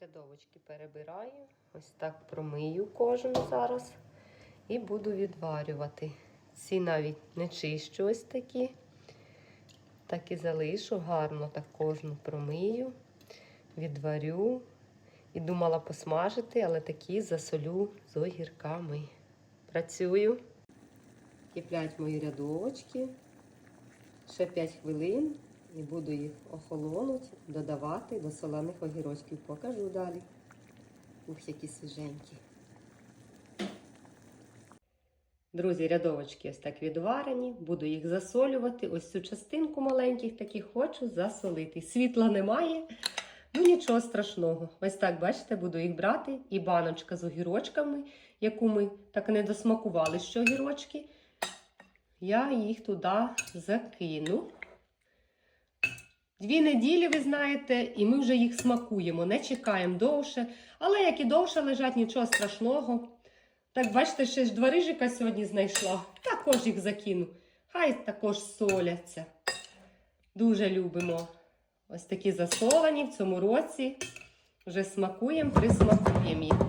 Рядовочки перебираю. Ось так промию кожну зараз. І буду відварювати. Ці навіть не чищу ось такі. Так і залишу гарно так кожну промию, відварю. І думала посмажити, але такі засолю з огірками. Працюю. Киплять мої рядовочки. Ще 5 хвилин і буду їх охолонути, додавати до солених огірочків. Покажу далі. Ух, які свіженькі. Друзі, рядовочки ось так відварені, буду їх засолювати. Ось цю частинку маленьких таких хочу засолити. Світла немає, ну нічого страшного. Ось так, бачите, буду їх брати. І баночка з огірочками, яку ми так не досмакували, що огірочки. Я їх туди закину. Дві неділі, ви знаєте, і ми вже їх смакуємо, не чекаємо довше. Але як і довше лежать, нічого страшного. Так, бачите, ще ж два рижика сьогодні знайшла. Також їх закину. Хай також соляться. Дуже любимо. Ось такі засолені в цьому році. Вже смакуємо, присмакуємо їх.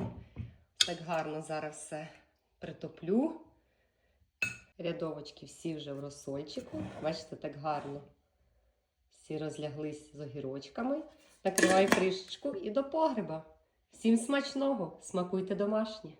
Так гарно зараз все притоплю. Рядовочки всі вже в розсольчику. Бачите, так гарно. Всі розляглись з огірочками. Накриваю кришечку і до погреба. Всім смачного! Смакуйте домашнє!